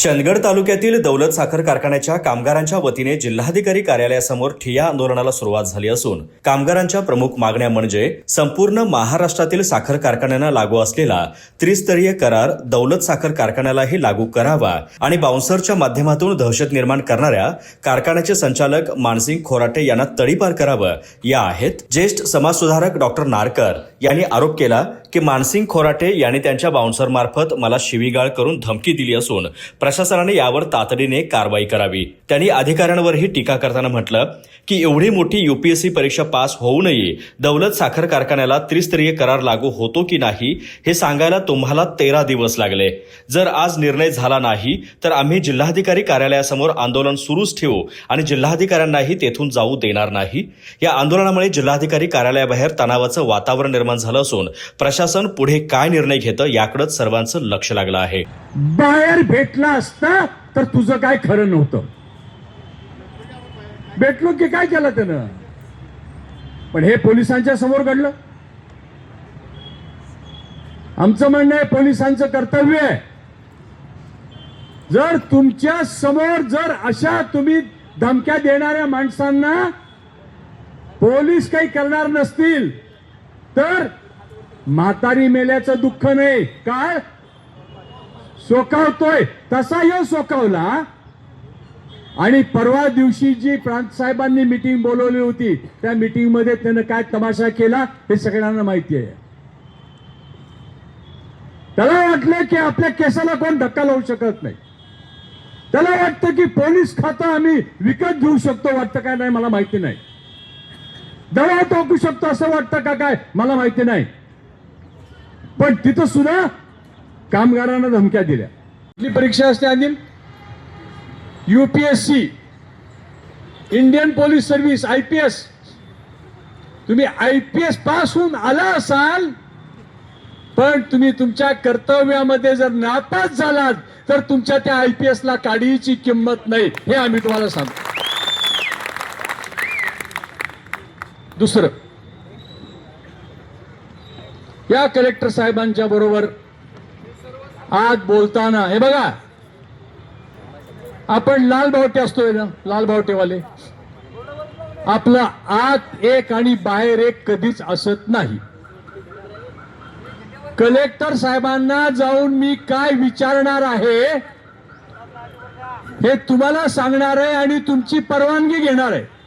चंदगड तालुक्यातील दौलत साखर कारखान्याच्या कामगारांच्या वतीने जिल्हाधिकारी कार्यालयासमोर ठिया आंदोलनाला सुरुवात झाली असून कामगारांच्या प्रमुख मागण्या म्हणजे संपूर्ण महाराष्ट्रातील साखर कारखान्यांना लागू असलेला त्रिस्तरीय करार दौलत साखर कारखान्यालाही लागू करावा आणि बाउन्सरच्या माध्यमातून दहशत निर्माण करणाऱ्या कारखान्याचे संचालक मानसिंग खोराटे यांना तडीपार करावं या आहेत. ज्येष्ठ समाजसुधारक डॉक्टर नारकर यांनी आरोप केला की मानसिंग खोराटे यांनी त्यांच्या बाउन्सरमार्फत मला शिवीगाळ करून धमकी दिली असून प्रशासनाने यावर तातडीने कारवाई करावी. त्यांनी अधिकाऱ्यांवरही टीका करताना म्हटलं की एवढी मोठी युपीएससी परीक्षा पास होऊनही दौलत साखर कारखान्याला त्रिस्तरीय करार लागू होतो की नाही हे सांगायला तुम्हाला तेरा दिवस लागले. जर आज निर्णय झाला नाही तर आम्ही जिल्हाधिकारी कार्यालयासमोर आंदोलन सुरूच ठेवू आणि जिल्हाधिकाऱ्यांनाही तेथून जाऊ देणार नाही. या आंदोलनामुळे जिल्हाधिकारी कार्यालयाबाहेर तणावाचं वातावरण निर्माण झालं असून प्रशासन पुढे काय निर्णय घेतं याकडे सर्वांचं लक्ष लागलं आहे. बाहेर भेटला असता तर तुझं काय खरं नव्हतं? भेटलो की काय केलं त्यानं? पण हे पोलिसांच्या समोर घडलं. आमचं म्हणणं आहे पोलिसांचं कर्तव्य आहे. जर तुमच्यासमोर जर अशा तुम्ही धमक्या देणाऱ्या माणसांना पोलीस काही करणार नसतील तर म्हातारी मेल्याचं दुःख नाही. काय? सोकावतोय. तसा यो सोकावला. आणि परवा दिवशी जी प्रांत साहेबांनी मिटिंग बोलवली होती त्या मिटिंगमध्ये त्यानं काय तमाशा केला हे सगळ्यांना माहिती आहे. त्याला वाटलं की आपल्या केसाला कोण धक्का लावू शकत नाही. त्याला वाटतं की पोलीस खातं आम्ही विकत घेऊ शकतो वाटतं काय नाही मला माहिती नाही. दवा टाकू शकतो असं वाटतं का काय मला माहिती नाही. पण तिथं सुद्धा कामगारांना धमक्या दिल्या. कुठली परीक्षा असते Anil UPSC Indian police service I P S तुम्ही आय पी एस पास होऊन आला असाल पण तुम्ही तुमच्या कर्तव्यामध्ये जर नापास झालात तर तुमच्या त्या आय पी ला किंमत नाही हे आम्ही तुम्हाला सांगतो. दुसरं या कलेक्टर साहेबांच्या बरोबर आज बोलताना हे बघा. आपण लाल बावटे असतोय ना? लाल बावटेवाले आपलं आत एक आणि बाहेर एक कधीच असत नाही. कलेक्टर साहेबांना जाऊन मी काय विचारणार आहे हे तुम्हाला सांगणार आहे आणि तुमची परवानगी घेणार आहे.